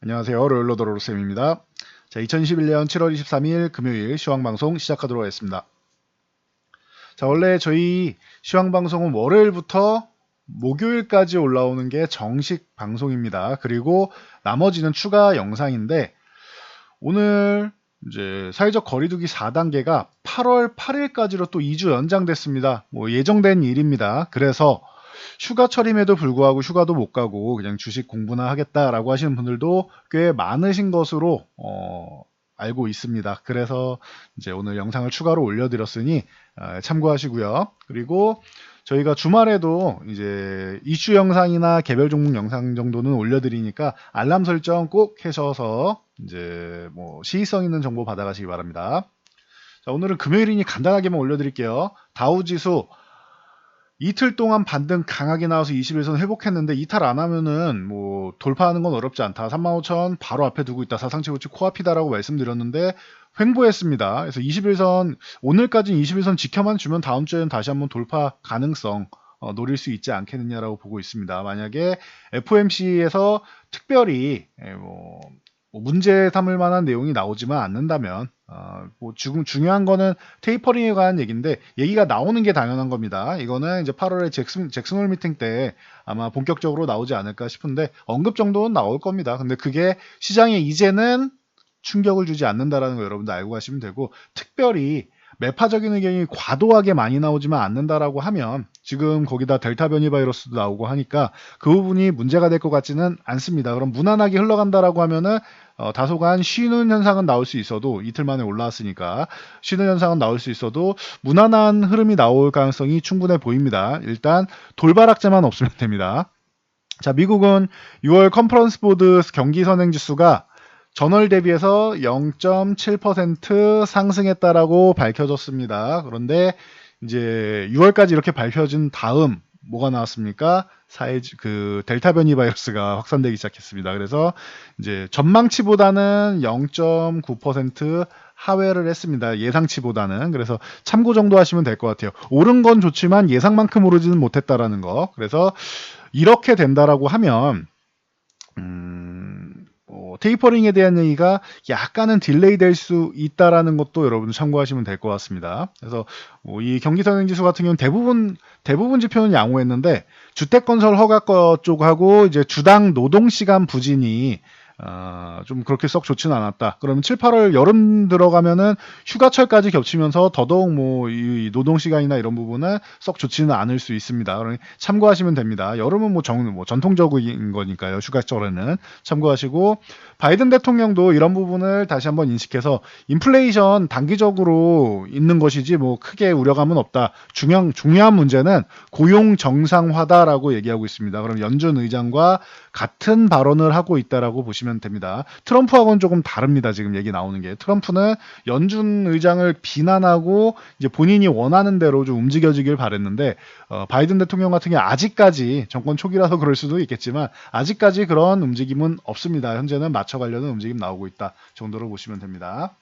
안녕하세요. 로열로더로로 쌤입니다. 자, 2021년 7월 23일 금요일 시황 방송 시작하도록 하겠습니다. 자, 원래 저희 시황 방송은 월요일부터 목요일까지 올라오는 게 정식 방송입니다. 그리고 나머지는 추가 영상인데 오늘 이제 사회적 거리두기 4단계가 8월 8일까지로 또 2주 연장됐습니다. 뭐 예정된 일입니다. 그래서 휴가철임에도 불구하고 휴가도 못 가고 그냥 주식 공부나 하겠다라고 하시는 분들도 꽤 많으신 것으로 어, 알고 있습니다. 그래서 이제 오늘 영상을 추가로 올려드렸으니 어, 참고하시고요. 그리고 저희가 주말에도 이제 이슈 영상이나 개별 종목 영상 정도는 올려드리니까 알람 설정 꼭 하셔서 이제 뭐 시의성 있는 정보 받아가시기 바랍니다. 자, 오늘은 금요일이니 간단하게만 올려드릴게요. 다우지수 이틀 동안 반등 강하게 나와서 21선 회복했는데 이탈 안 하면은 뭐 돌파하는 건 어렵지 않다. 35,000 바로 앞에 두고 있다. 사상 최고치 코앞이다라고 말씀드렸는데 횡보했습니다. 그래서 21선 오늘까지는 21선 지켜만 주면 다음 주에는 다시 한번 돌파 가능성 어, 노릴 수 있지 않겠느냐라고 보고 있습니다. 만약에 FOMC에서 특별히 예, 뭐, 뭐 문제 삼을 만한 내용이 나오지만 않는다면 어, 뭐 지금 중요한 거는 테이퍼링에 관한 얘기인데 얘기가 나오는 게 당연한 겁니다. 이거는 이제 8월에 잭슨 잭슨홀 미팅 때 아마 본격적으로 나오지 않을까 싶은데 언급 정도는 나올 겁니다. 근데 그게 시장에 이제는 충격을 주지 않는다라는 거 여러분들 알고 가시면 되고 특별히 매파적인 의견이 과도하게 많이 나오지만 않는다라고 하면 지금 거기다 델타 변이 바이러스도 나오고 하니까 그 부분이 문제가 될 것 같지는 않습니다. 그럼 무난하게 흘러간다라고 하면은 어, 다소간 쉬는 현상은 나올 수 있어도 이틀 만에 올라왔으니까 쉬는 현상은 나올 수 있어도 무난한 흐름이 나올 가능성이 충분해 보입니다. 일단 돌발악재만 없으면 됩니다. 자, 미국은 6월 컨퍼런스 보드 경기 선행 지수가 전월 대비해서 0.7% 상승했다라고 밝혀졌습니다. 그런데 이제 6월까지 이렇게 밝혀진 다음 뭐가 나왔습니까? 사회 그 델타 변이 바이러스가 확산되기 시작했습니다. 그래서 이제 전망치보다는 0.9% 하회를 했습니다. 예상치보다는 그래서 참고 정도 하시면 될 것 같아요. 오른 건 좋지만 예상만큼 오르지는 못했다라는 거. 그래서 이렇게 된다라고 하면 음, 어, 테이퍼링에 대한 얘기가 약간은 딜레이 될 수 있다라는 것도 여러분 참고하시면 될 것 같습니다. 그래서 뭐 이 경기 선행지수 같은 경우는 대부분 대부분 지표는 양호했는데 주택 건설 허가 거 쪽하고 이제 주당 노동 시간 부진이 어, 좀 그렇게 썩 좋지는 않았다. 그러면 7, 8월 여름 들어가면은 휴가철까지 겹치면서 더더욱 뭐 이 노동 시간이나 이런 부분은 썩 좋지는 않을 수 있습니다. 참고하시면 됩니다. 여름은 뭐, 정, 뭐 전통적인 거니까요. 휴가철에는 참고하시고 바이든 대통령도 이런 부분을 다시 한번 인식해서 인플레이션 단기적으로 있는 것이지 뭐 크게 우려감은 없다. 중요한 중요한 문제는 고용 정상화다라고 얘기하고 있습니다. 그럼 연준 의장과 같은 발언을 하고 있다라고 보시면 됩니다. 트럼프하고는 조금 다릅니다. 지금 얘기 나오는 게 트럼프는 연준 의장을 비난하고 이제 본인이 원하는 대로 좀 움직여지길 바랬는데 어, 바이든 대통령 같은 경우 아직까지 정권 초기라서 그럴 수도 있겠지만 아직까지 그런 움직임은 없습니다. 현재는 맞춰가려는 움직임 나오고 있다 정도로 보시면 됩니다.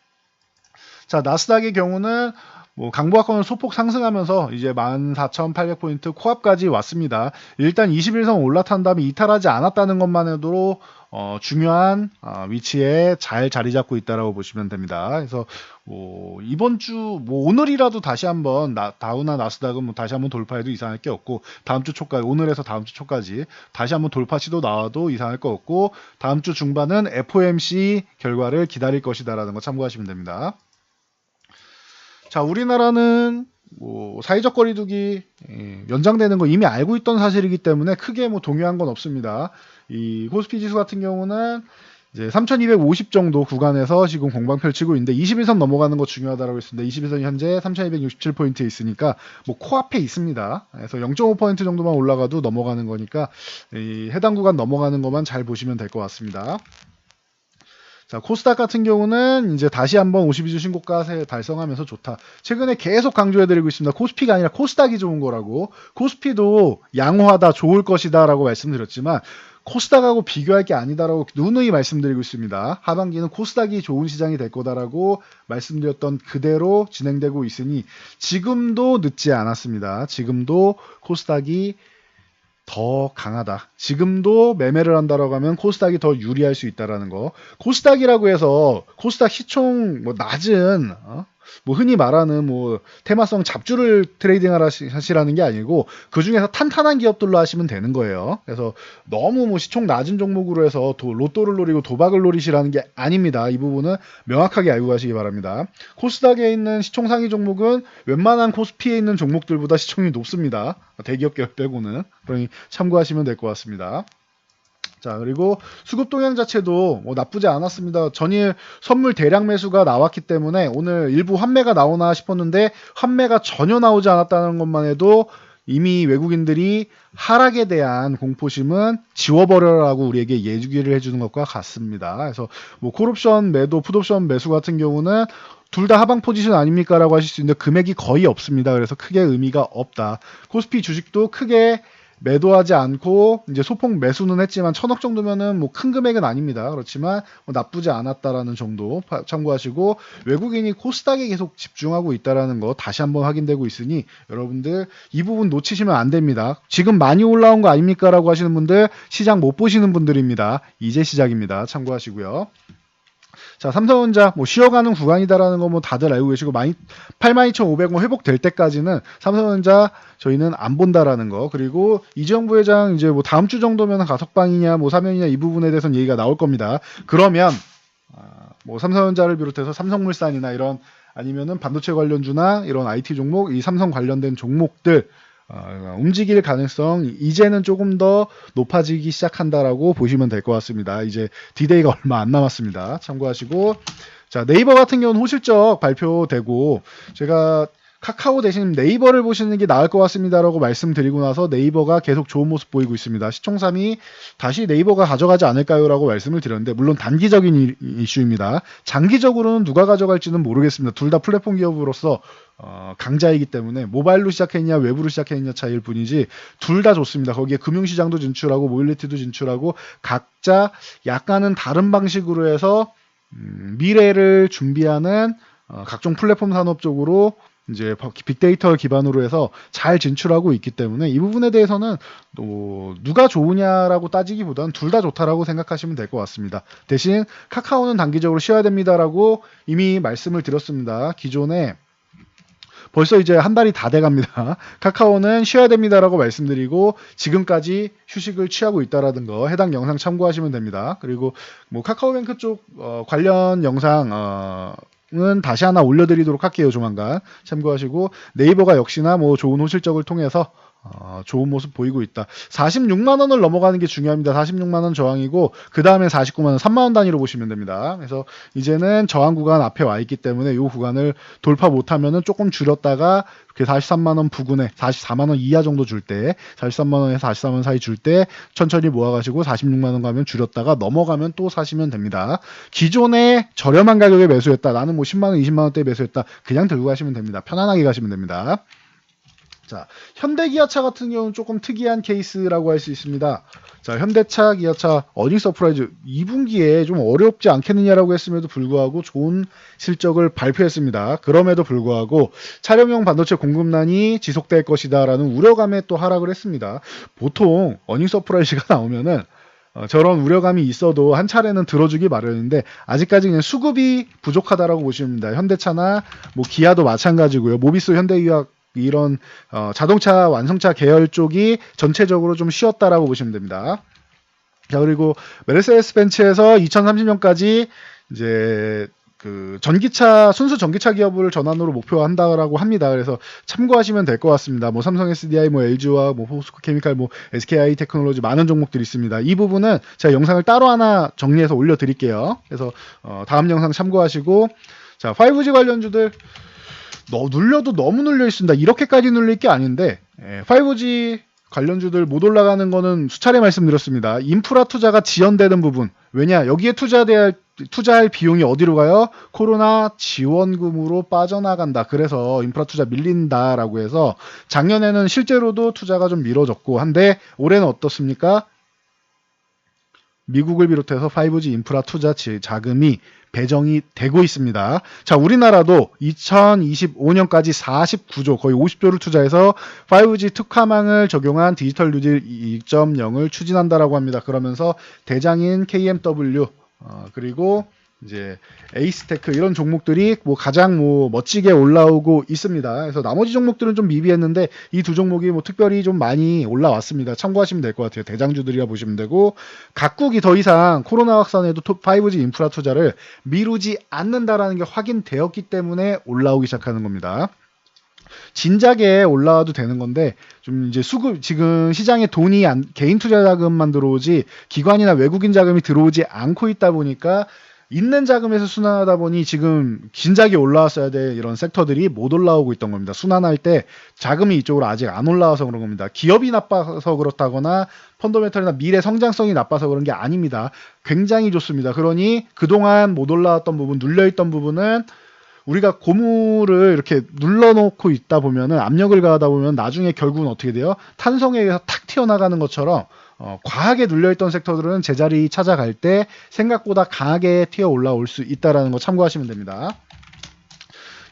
자 나스닥의 경우는 뭐 강보학권은 소폭 상승하면서 이제 14,800포인트 코앞까지 왔습니다. 일단 21선 올라탄 다음에 이탈하지 않았다는 것만 해도 어, 중요한 어, 위치에 잘 자리 잡고 있다라고 보시면 됩니다. 그래서 뭐 이번 주 뭐 오늘이라도 다시 한번 나, 다우나 나스닥은 뭐 다시 한번 돌파해도 이상할 게 없고 다음 주 초까지 오늘에서 다음 주 초까지 다시 한번 돌파 시도 나와도 이상할 거 없고 다음 주 중반은 FOMC 결과를 기다릴 것이다라는 거 참고하시면 됩니다. 자, 우리나라는 뭐 사회적 거리두기 예, 연장되는 거 이미 알고 있던 사실이기 때문에 크게 뭐 동요한 건 없습니다. 이 코스피 지수 같은 경우는 이제 3250 정도 구간에서 지금 공방 펼치고 있는데 21선 넘어가는 거 중요하다고 했습니다. 21선 현재 3267포인트에 있으니까 뭐 코앞에 있습니다. 그래서 0.5% 정도만 올라가도 넘어가는 거니까 이 해당 구간 넘어가는 것만 잘 보시면 될 것 같습니다. 자, 코스닥 같은 경우는 이제 다시 한번 52주 신고가 달성하면서 좋다. 최근에 계속 강조해드리고 있습니다. 코스피가 아니라 코스닥이 좋은 거라고. 코스피도 양호하다, 좋을 것이다 라고 말씀드렸지만, 코스닥하고 비교할 게 아니다라고 누누이 말씀드리고 있습니다. 하반기는 코스닥이 좋은 시장이 될 거다라고 말씀드렸던 그대로 진행되고 있으니 지금도 늦지 않았습니다. 지금도 코스닥이 더 강하다. 지금도 매매를 한다라고 하면 코스닥이 더 유리할 수 있다라는 거. 코스닥이라고 해서 코스닥 시총 뭐 낮은 어? 뭐 흔히 말하는 뭐 테마성 잡주를 트레이딩 하시라는 게 아니고 그 중에서 탄탄한 기업들로 하시면 되는 거예요. 그래서 너무 뭐 시총 낮은 종목으로 해서 도, 로또를 노리고 도박을 노리시라는 게 아닙니다. 이 부분은 명확하게 알고 가시기 바랍니다. 코스닥에 있는 시총 상위 종목은 웬만한 코스피에 있는 종목들보다 시총이 높습니다. 대기업 계열 빼고는 그러니 참고하시면 될 것 같습니다. 자, 그리고 수급 동향 자체도 뭐 나쁘지 않았습니다. 전일 선물 대량 매수가 나왔기 때문에 오늘 일부 환매가 나오나 싶었는데 환매가 전혀 나오지 않았다는 것만 해도 이미 외국인들이 하락에 대한 공포심은 지워버려라고 우리에게 예주기를 해주는 것과 같습니다. 그래서 뭐 콜옵션 매도, 풋옵션 매수 같은 경우는 둘 다 하방 포지션 아닙니까? 라고 하실 수 있는데 금액이 거의 없습니다. 그래서 크게 의미가 없다. 코스피 주식도 크게 매도하지 않고 이제 소폭 매수는 했지만 천억 정도면은 뭐 큰 금액은 아닙니다. 그렇지만 뭐 나쁘지 않았다라는 정도 파- 참고하시고 외국인이 코스닥에 계속 집중하고 있다라는 거 다시 한번 확인되고 있으니 여러분들 이 부분 놓치시면 안 됩니다. 지금 많이 올라온 거 아닙니까라고 하시는 분들 시장 못 보시는 분들입니다. 이제 시작입니다. 참고하시고요. 자, 삼성전자 뭐 쉬어가는 구간이다라는 거 뭐 다들 알고 계시고 82,500원 회복될 때까지는 삼성전자 저희는 안 본다라는 거 그리고 이재용 부회장 이제 뭐 다음 주 정도면 가석방이냐 뭐 사면이냐 이 부분에 대해서는 얘기가 나올 겁니다. 그러면 아, 뭐 삼성전자를 비롯해서 삼성물산이나 이런 아니면은 반도체 관련주나 이런 IT 종목, 이 삼성 관련된 종목들 어, 움직일 가능성 이제는 조금 더 높아지기 시작한다라고 보시면 될 것 같습니다. 이제 디데이가 얼마 안 남았습니다. 참고하시고 자 네이버 같은 경우는 호실적 발표되고 제가 카카오 대신 네이버를 보시는 게 나을 것 같습니다라고 말씀드리고 나서 네이버가 계속 좋은 모습 보이고 있습니다. 시총삼이 다시 네이버가 가져가지 않을까요라고 말씀을 드렸는데 물론 단기적인 이- 이슈입니다. 장기적으로는 누가 가져갈지는 모르겠습니다. 둘 다 플랫폼 기업으로서 어, 강자이기 때문에 모바일로 시작했냐 외부로 시작했냐 차이일 뿐이지 둘 다 좋습니다. 거기에 금융시장도 진출하고 모빌리티도 진출하고 각자 약간은 다른 방식으로 해서 음, 미래를 준비하는 어, 각종 플랫폼 산업 쪽으로 이제 빅데이터 기반으로 해서 잘 진출하고 있기 때문에 이 부분에 대해서는 또 누가 좋으냐라고 따지기보다는 둘 다 좋다라고 생각하시면 될 것 같습니다. 대신 카카오는 단기적으로 쉬어야 됩니다라고 이미 말씀을 드렸습니다. 기존에 벌써 이제 한 달이 다 돼갑니다. 카카오는 쉬어야 됩니다라고 말씀드리고 지금까지 휴식을 취하고 있다라는 거 해당 영상 참고하시면 됩니다. 그리고 뭐 카카오뱅크 쪽 어, 관련 영상 어, 은 다시 하나 올려드리도록 할게요 조만간. 참고하시고 네이버가 역시나 뭐 좋은 호실적을 통해서 어, 좋은 모습 보이고 있다. 46만 원을 넘어가는 게 중요합니다. 46만 원 저항이고 그 다음에 49만 원, 3만 원 단위로 보시면 됩니다. 그래서 이제는 저항 구간 앞에 와 있기 때문에 이 구간을 돌파 못하면은 조금 줄였다가 이렇게 43만 원 부근에 44만 원 이하 정도 줄 때, 43만 원에서 44만 원 사이 줄 때 천천히 모아가시고 46만 원 가면 줄였다가 넘어가면 또 사시면 됩니다. 기존에 저렴한 가격에 매수했다. 나는 뭐 10만 원, 20만 원대 매수했다. 그냥 들고 가시면 됩니다. 편안하게 가시면 됩니다. 자, 현대 기아차 같은 경우는 조금 특이한 케이스라고 할 수 있습니다. 자, 현대차, 기아차 어닝 서프라이즈 2분기에 좀 어렵지 않겠느냐라고 했음에도 불구하고 좋은 실적을 발표했습니다. 그럼에도 불구하고 차량용 반도체 공급난이 지속될 것이다라는 우려감에 또 하락을 했습니다. 보통 어닝 서프라이즈가 나오면은 어, 저런 우려감이 있어도 한 차례는 들어주기 마련인데 아직까지 그냥 수급이 부족하다라고 보시면 됩니다. 현대차나 뭐 기아도 마찬가지고요. 모비스 현대유학 이런 어, 자동차 완성차 계열 쪽이 전체적으로 좀 쉬었다라고 보시면 됩니다. 자 그리고 메르세데스 벤츠에서 2030년까지 이제 그 전기차 순수 전기차 기업을 전환으로 목표한다라고 합니다. 그래서 참고하시면 될 것 같습니다. 뭐 삼성 SDI, 뭐 LG와 뭐 포스코 케미칼, 뭐 SKI 테크놀로지 많은 종목들이 있습니다. 이 부분은 제가 영상을 따로 하나 정리해서 올려드릴게요. 그래서 어, 다음 영상 참고하시고 자 5G 관련주들 너 눌려도 너무 눌려 있습니다. 이렇게까지 눌릴 게 아닌데 예, 5G 관련주들 못 올라가는 거는 수차례 말씀드렸습니다. 인프라 투자가 지연되는 부분. 왜냐? 여기에 투자될 투자할 비용이 어디로 가요? 코로나 지원금으로 빠져나간다. 그래서 인프라 투자 밀린다라고 해서 작년에는 실제로도 투자가 좀 미뤄졌고 한데 올해는 어떻습니까? 미국을 비롯해서 5G 인프라 투자 지- 자금이 배정이 되고 있습니다. 자, 우리나라도 2025년까지 49조, 거의 50조를 투자해서 5G 특화망을 적용한 디지털 뉴딜 2.0을 추진한다라고 합니다. 그러면서 대장인 KMW 어, 그리고 이제 에이스테크 이런 종목들이 뭐 가장 뭐 멋지게 올라오고 있습니다. 그래서 나머지 종목들은 좀 미비했는데 이 두 종목이 뭐 특별히 좀 많이 올라왔습니다. 참고하시면 될 것 같아요. 대장주들이라 보시면 되고 각국이 더 이상 코로나 확산에도 5G 인프라 투자를 미루지 않는다라는 게 확인되었기 때문에 올라오기 시작하는 겁니다. 진작에 올라와도 되는 건데 좀 이제 수급 지금 시장에 돈이 안, 개인 투자 자금만 들어오지 기관이나 외국인 자금이 들어오지 않고 있다 보니까 있는 자금에서 순환하다 보니 지금 진작에 올라왔어야 될 이런 섹터들이 못 올라오고 있던 겁니다. 순환할 때 자금이 이쪽으로 아직 안 올라와서 그런 겁니다. 기업이 나빠서 그렇다거나 펀더멘털이나 미래 성장성이 나빠서 그런 게 아닙니다. 굉장히 좋습니다. 그러니 그동안 못 올라왔던 부분, 눌려있던 부분은 우리가 고무를 이렇게 눌러놓고 있다 보면은 압력을 가하다 보면 나중에 결국은 어떻게 돼요? 탄성에 의해서 탁 튀어나가는 것처럼 어, 과하게 눌려있던 섹터들은 제자리 찾아갈 때 생각보다 강하게 튀어 올라올 수 있다라는 거 참고하시면 됩니다.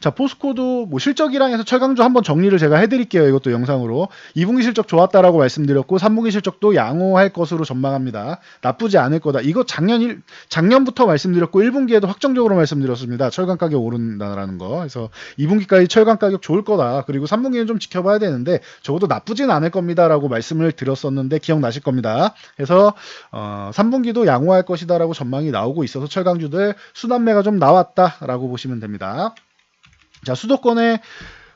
자, 포스코도 뭐 실적이랑 해서 철강주 한번 정리를 제가 해드릴게요. 이것도 영상으로. 2분기 실적 좋았다라고 말씀드렸고, 3분기 실적도 양호할 것으로 전망합니다. 나쁘지 않을 거다. 이거 작년 일, 작년부터 말씀드렸고, 1분기에도 확정적으로 말씀드렸습니다. 철강 가격 오른다라는 거. 그래서 2분기까지 철강 가격 좋을 거다. 그리고 3분기는 좀 지켜봐야 되는데, 적어도 나쁘진 않을 겁니다라고 말씀을 드렸었는데, 기억나실 겁니다. 그래서, 어, 3분기도 양호할 것이다라고 전망이 나오고 있어서 철강주들 순환매가 좀 나왔다라고 보시면 됩니다. 자, 수도권에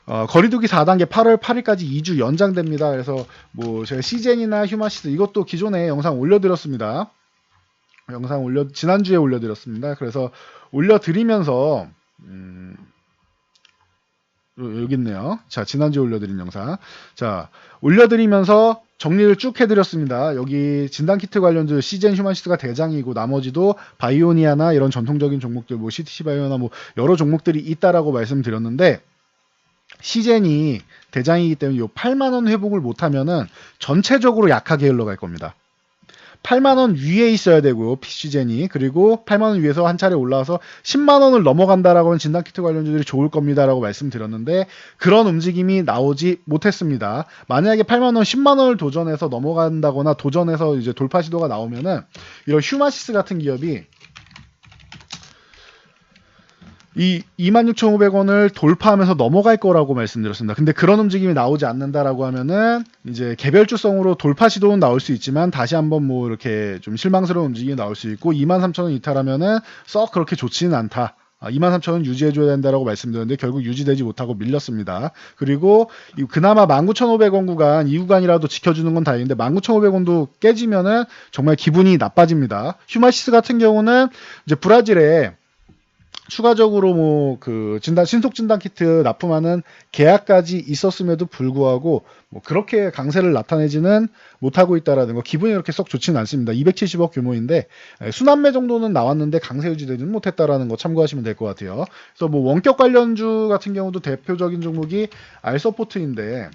어, 거리두기 4단계 8월 8일까지 2주 연장됩니다. 그래서 뭐 제가 시젠이나 휴마시스 이것도 기존에 영상 올려드렸습니다. 영상 올려 지난주에 올려드렸습니다. 그래서 올려드리면서 음, 요- 여기 있네요. 자, 지난주에 올려드린 영상. 자, 올려드리면서 정리를 쭉 해드렸습니다. 여기 진단키트 관련주 시젠 휴마시스가 대장이고 나머지도 바이오니아나 이런 전통적인 종목들 뭐 CTC 바이오나 뭐 여러 종목들이 있다라고 말씀드렸는데 시젠이 대장이기 때문에 요 8만 원 회복을 못하면은 전체적으로 약하게 흘러갈 겁니다. 8만 원 위에 있어야 되고요. PC젠이 그리고 8만 원 위에서 한 차례 올라와서 10만 원을 넘어간다라고 하면 진단키트 관련주들이 좋을 겁니다라고 말씀드렸는데 그런 움직임이 나오지 못했습니다. 만약에 8만 원, 10만 원을 도전해서 넘어간다거나 도전해서 이제 돌파 시도가 나오면은 이런 휴마시스 같은 기업이 이 26,500원을 돌파하면서 넘어갈 거라고 말씀드렸습니다. 근데 그런 움직임이 나오지 않는다라고 하면은 이제 개별주성으로 돌파 시도는 나올 수 있지만 다시 한번 뭐 이렇게 좀 실망스러운 움직임이 나올 수 있고 23,000원 이탈하면은 썩 그렇게 좋지는 않다. 아, 23,000원 유지해줘야 된다라고 말씀드렸는데 결국 유지되지 못하고 밀렸습니다. 그리고 이 그나마 19,500원 구간 이 구간이라도 지켜주는 건 다행인데 19,500원도 깨지면은 정말 기분이 나빠집니다. 휴마시스 같은 경우는 이제 브라질에 추가적으로 뭐 그 진단 신속 진단 키트 납품하는 계약까지 있었음에도 불구하고 뭐 그렇게 강세를 나타내지는 못하고 있다라는 거 기분이 그렇게 썩 좋지는 않습니다. 270억 규모인데 에, 순환매 정도는 나왔는데 강세 유지되지는 못했다라는 거 참고하시면 될 것 같아요. 그래서 뭐 원격 관련주 같은 경우도 대표적인 종목이 알서포트인데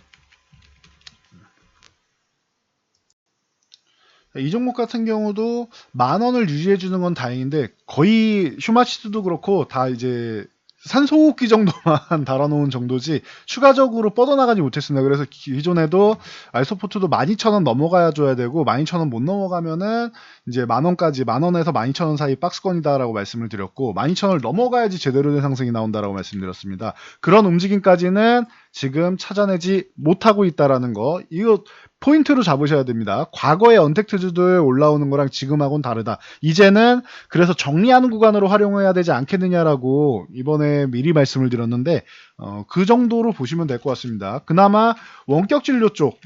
이 종목 같은 경우도 만 원을 유지해 주는 건 다행인데 거의 휴마시스도 그렇고 다 이제 산소호흡기 정도만 달아놓은 정도지 추가적으로 뻗어나가지 못했습니다. 그래서 기존에도 알소포트도 12,000원 넘어가야 줘야 되고 12,000원 못 넘어가면은 이제 만 원까지 만 원에서 12,000원 사이 박스권이다라고 말씀을 드렸고 12,000원을 넘어가야지 제대로 된 상승이 나온다라고 말씀드렸습니다. 그런 움직임까지는 지금 찾아내지 못하고 있다라는 거 이거 포인트로 잡으셔야 됩니다. 과거의 언택트주들 올라오는 거랑 지금하고는 다르다. 이제는 그래서 정리하는 구간으로 활용해야 되지 않겠느냐라고 이번에 미리 말씀을 드렸는데 어, 그 정도로 보시면 될 것 같습니다. 그나마 원격 진료 쪽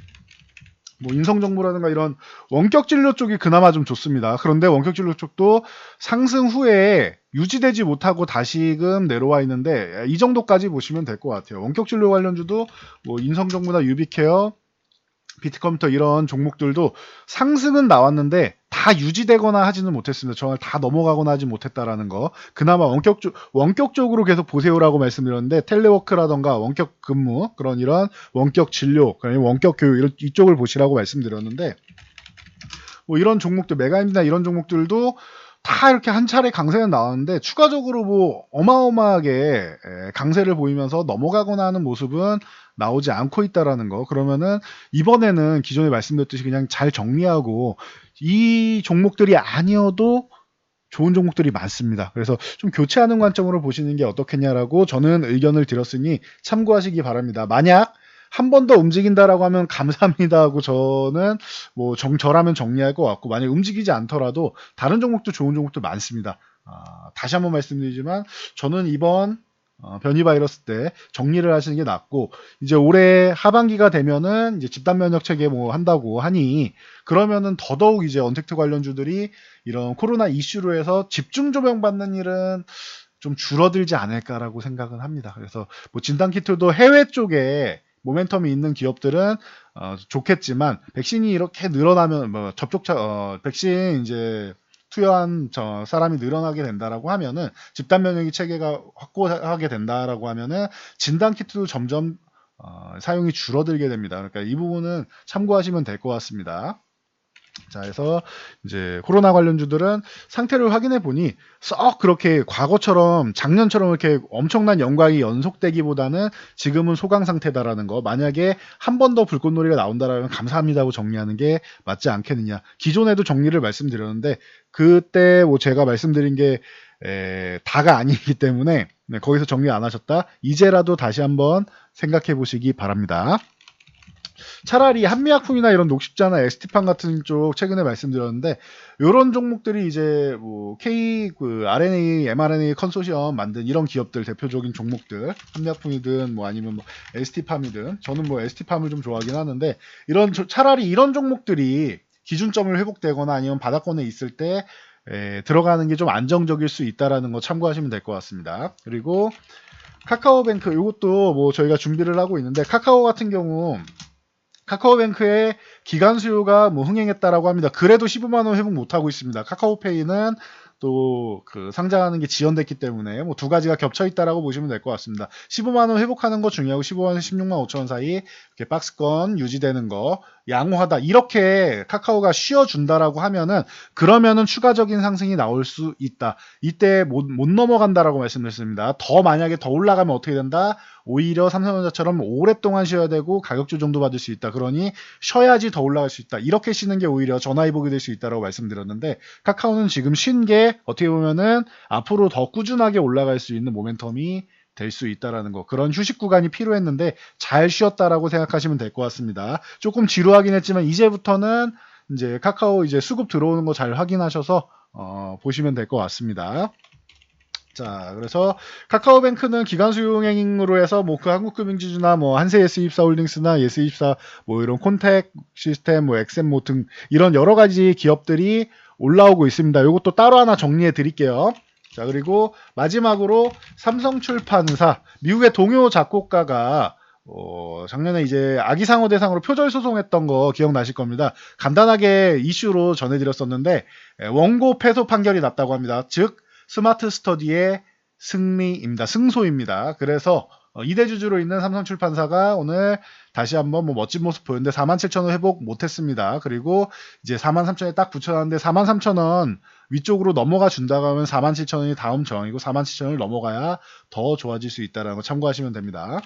뭐 인성정보라든가 이런 원격 진료 쪽이 그나마 좀 좋습니다. 그런데 원격 진료 쪽도 상승 후에 유지되지 못하고 다시금 내려와 있는데 이 정도까지 보시면 될 것 같아요. 원격 진료 관련주도 뭐 인성정보나 유비케어 비트컴퓨터 이런 종목들도 상승은 나왔는데 다 유지되거나 하지는 못했습니다. 정말 다 넘어가거나 하지 못했다라는 거. 그나마 원격 원격적으로 계속 보세요라고 말씀드렸는데 텔레워크라던가 원격 근무 그런 이런 원격 진료, 원격 교육 이쪽을 보시라고 말씀드렸는데 뭐 이런 종목들 메가임이나 이런 종목들도 다 이렇게 한 차례 강세는 나왔는데 추가적으로 뭐 어마어마하게 에, 강세를 보이면서 넘어가거나 하는 모습은 나오지 않고 있다라는 거. 그러면은 이번에는 기존에 말씀드렸듯이 그냥 잘 정리하고 이 종목들이 아니어도 좋은 종목들이 많습니다. 그래서 좀 교체하는 관점으로 보시는 게 어떻겠냐라고 저는 의견을 드렸으니 참고하시기 바랍니다. 만약 한 번 더 움직인다라고 하면 감사합니다 하고 저는 뭐 정, 저라면 정리할 것 같고 만약 움직이지 않더라도 다른 종목도 좋은 종목도 많습니다. 아, 다시 한번 말씀드리지만 저는 이번 어, 변이 바이러스 때 정리를 하시는 게 낫고 이제 올해 하반기가 되면은 이제 집단 면역 체계 뭐 한다고 하니 그러면은 더더욱 이제 언택트 관련주들이 이런 코로나 이슈로 해서 집중 조명 받는 일은 좀 줄어들지 않을까라고 생각은 합니다. 그래서 뭐 진단 키트도 해외 쪽에 모멘텀이 있는 기업들은 어, 좋겠지만 백신이 이렇게 늘어나면 뭐 접촉자 어, 백신 이제 투여한 저 사람이 늘어나게 된다라고 하면은 집단 면역이 체계가 확고하게 된다라고 하면은 진단 키트도 점점 어, 사용이 줄어들게 됩니다. 그러니까 이 부분은 참고하시면 될 것 같습니다. 자, 그래서 이제 코로나 관련주들은 상태를 확인해 보니 썩 그렇게 과거처럼 작년처럼 이렇게 엄청난 연광이 연속되기보다는 지금은 소강 상태다라는 거. 만약에 한 번 더 불꽃놀이가 나온다라면 감사합니다고 정리하는 게 맞지 않겠느냐. 기존에도 정리를 말씀드렸는데 그때 뭐 제가 말씀드린 게 에, 다가 아니기 때문에 네, 거기서 정리 안 하셨다. 이제라도 다시 한번 생각해 보시기 바랍니다. 차라리 한미약품이나 이런 녹십자나 ST판 같은 쪽 최근에 말씀드렸는데 이런 종목들이 이제 뭐 K 그 RNA, mRNA 컨소시엄 만든 이런 기업들 대표적인 종목들 한미약품이든 뭐 아니면 뭐 ST팜이든 저는 뭐 ST팜을 좀 좋아하긴 하는데 이런 차라리 이런 종목들이 기준점을 회복되거나 아니면 바닥권에 있을 때 에, 들어가는 게 좀 안정적일 수 있다라는 거 참고하시면 될 것 같습니다. 그리고 카카오뱅크 이것도 뭐 저희가 준비를 하고 있는데 카카오 같은 경우 카카오뱅크의 기간 수요가 뭐 흥행했다라고 합니다. 그래도 15만 원 회복 못 하고 있습니다. 카카오페이는 또 그 상장하는 게 지연됐기 때문에 뭐 두 가지가 겹쳐 있다라고 보시면 될 것 같습니다. 15만 원 회복하는 거 중요하고 15만 원 16만 5천 원 사이 이렇게 박스권 유지되는 거 양호하다 이렇게 카카오가 쉬어준다라고 하면은 그러면은 추가적인 상승이 나올 수 있다. 이때 못, 못 넘어간다라고 말씀드렸습니다. 더 만약에 더 올라가면 어떻게 된다? 오히려 삼성전자처럼 오랫동안 쉬어야 되고 가격 조 정도 받을 수 있다. 그러니 쉬어야지 더 올라갈 수 있다. 이렇게 쉬는 게 오히려 전화위복이 될 수 있다라고 말씀드렸는데 카카오는 지금 쉰 게 어떻게 보면은 앞으로 더 꾸준하게 올라갈 수 있는 모멘텀이 될 수 있다라는 거 그런 휴식 구간이 필요했는데 잘 쉬었다라고 생각하시면 될 것 같습니다. 조금 지루하긴 했지만 이제부터는 이제 카카오 이제 수급 들어오는 거 잘 확인하셔서 어, 보시면 될 것 같습니다. 자, 그래서 카카오뱅크는 기간 수용행으로 해서 뭐 그 한국금융지주나 뭐 한세 예스입사 홀딩스나 예스입사 뭐 이런 콘택 시스템 뭐 엑센모 등 이런 여러 가지 기업들이 올라오고 있습니다. 이것도 따로 하나 정리해 드릴게요. 자, 그리고 마지막으로 삼성 출판사 미국의 동요 작곡가가 어, 작년에 이제 아기상어 대상으로 표절 소송했던 거 기억나실 겁니다. 간단하게 이슈로 전해드렸었는데 원고 패소 판결이 났다고 합니다. 즉 스마트 스터디의 승리입니다. 승소입니다. 그래서 어, 이대주주로 있는 삼성출판사가 오늘 다시 한번 뭐 멋진 모습 보였는데 47,000원 회복 못했습니다. 그리고 이제 43,000원에 딱 붙여놨는데 43,000원 위쪽으로 넘어가 준다고 하면 47,000원이 다음 저항이고 47,000원을 넘어가야 더 좋아질 수 있다는 거 참고하시면 됩니다.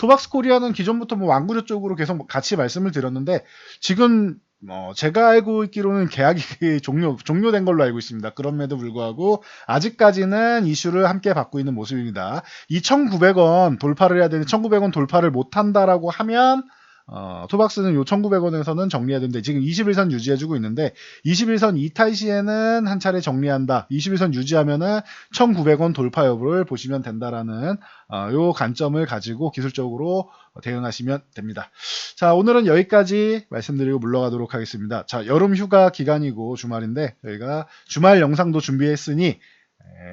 토박스 코리아는 기존부터 뭐 완구조 쪽으로 계속 같이 말씀을 드렸는데 지금 어, 제가 알고 있기로는 계약이 종료, 종료된 걸로 알고 있습니다. 그럼에도 불구하고 아직까지는 이슈를 함께 받고 있는 모습입니다. 이 1,900원 돌파를 해야 되는데 1,900원 돌파를 못한다라고 하면 어, 토박스는 요 1,900원에서는 정리해야 되는데 지금 21선 유지해주고 있는데 21선 이탈 시에는 한 차례 정리한다. 21선 유지하면은 1,900원 돌파 여부를 보시면 된다라는 어, 요 관점을 가지고 기술적으로 대응하시면 됩니다. 자, 오늘은 여기까지 말씀드리고 물러가도록 하겠습니다. 자, 여름 휴가 기간이고 주말인데 저희가 주말 영상도 준비했으니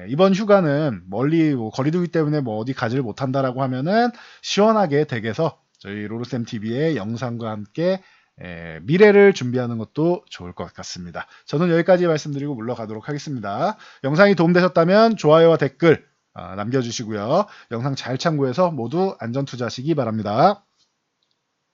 이번 휴가는 멀리 뭐 거리두기 때문에 뭐 어디 가지를 못한다라고 하면은 시원하게 댁에서 저희 로르쌤 TV의 영상과 함께 에, 미래를 준비하는 것도 좋을 것 같습니다. 저는 여기까지 말씀드리고 물러가도록 하겠습니다. 영상이 도움되셨다면 좋아요와 댓글 어, 남겨주시고요. 영상 잘 참고해서 모두 안전투자하시기 바랍니다.